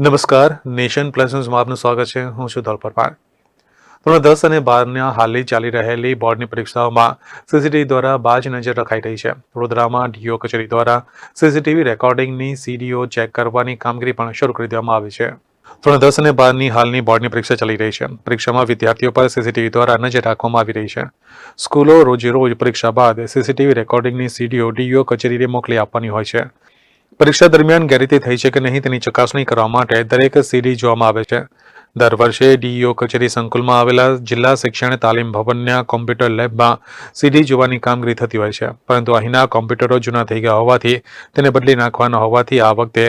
નમસ્કાર, nation plus ન્યૂઝમાં આપનું સ્વાગત છે. હું છું ધોલ પરમાર. ધોરણ દસ અને બારના હાલની ચાલી રહેલી બોર્ડની પરીક્ષાઓમાં સીસીટીવી દ્વારા બાજ નજર રખાઈ રહી છે. વડોદરામાં ડીઓ કચેરી દ્વારા સીસીટીવી રેકોર્ડિંગની સીડીઓ ચેક કરવાની કામગીરી પણ શરૂ કરી દેવામાં આવી છે. ધોરણ દસ અને બારની હાલની બોર્ડની પરીક્ષા ચાલી રહી છે. પરીક્ષામાં વિદ્યાર્થીઓ પર સીસીટીવી દ્વારા નજર રાખવામાં આવી રહી છે. સ્કૂલો રોજે રોજ પરીક્ષા બાદ સીસીટીવી રેકોર્ડિંગની સીડીઓ ડીઓ કચેરીને મોકલી આપવાની હોય છે. પરીક્ષા દરમિયાન ગેરરીતિ થઈ છે કે નહીં તેની ચકાસણી કરવા માટે દરેક સીડી જોવામાં આવે છે. દર વર્ષે ડીઈઓ કચેરી સંકુલમાં આવેલા જિલ્લા શિક્ષણ તાલીમ ભવનના કોમ્પ્યુટર લેબમાં સીડી જોવાની કામગીરી થતી હોય છે. પરંતુ અહીંના કોમ્પ્યુટરો જૂના થઈ ગયા હોવાથી તેને બદલી નાખવાના હોવાથી આ વખતે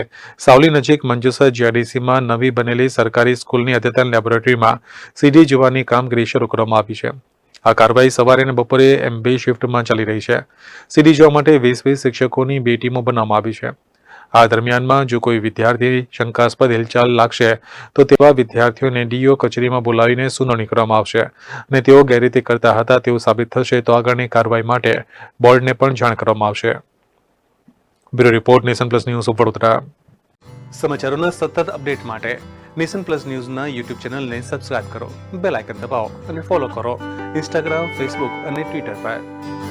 સાવલી નજીક મંજુસર જીઆરડીસીમાં નવી બનેલી સરકારી સ્કૂલની અદ્યતન લેબોરેટરીમાં સીડી જોવાની કામગીરી શરૂ કરવામાં આવી છે. આ કાર્યવાહી સવારે અને બપોરે એમ બે શિફ્ટમાં ચાલી રહી છે. સીડી જોવા માટે વીસ વીસ શિક્ષકોની બે ટીમો બનાવવામાં આવી છે. આ દરમિયાનમાં જો કોઈ વિદ્યાર્થી શંકાસ્પદ હિલચાલ લાગશે, તો તેવા વિદ્યાર્થીઓને ડીઓ કચેરીમાં બોલાવીને સુનાવણી કરવામાં આવશે. અને તેઓ ગેરરીતિ કરતા હતા તેવું સાબિત થશે, તો આગળની કાર્યવાહી માટે બોર્ડને પણ જાણ કરવામાં આવશે. Bureau report, Nation Plus News, Vadodara. સમાચારોના સતત અપડેટ માટે નેશન પ્લસ ન્યૂઝના યુટ્યુબ ચેનલને સબસ્ક્રાઇબ કરો, બેલ આઇકન દબાવો અને ફોલો કરો. ઇન્સ્ટાગ્રામ, ફેસબુક અને ટ્વિટર પર.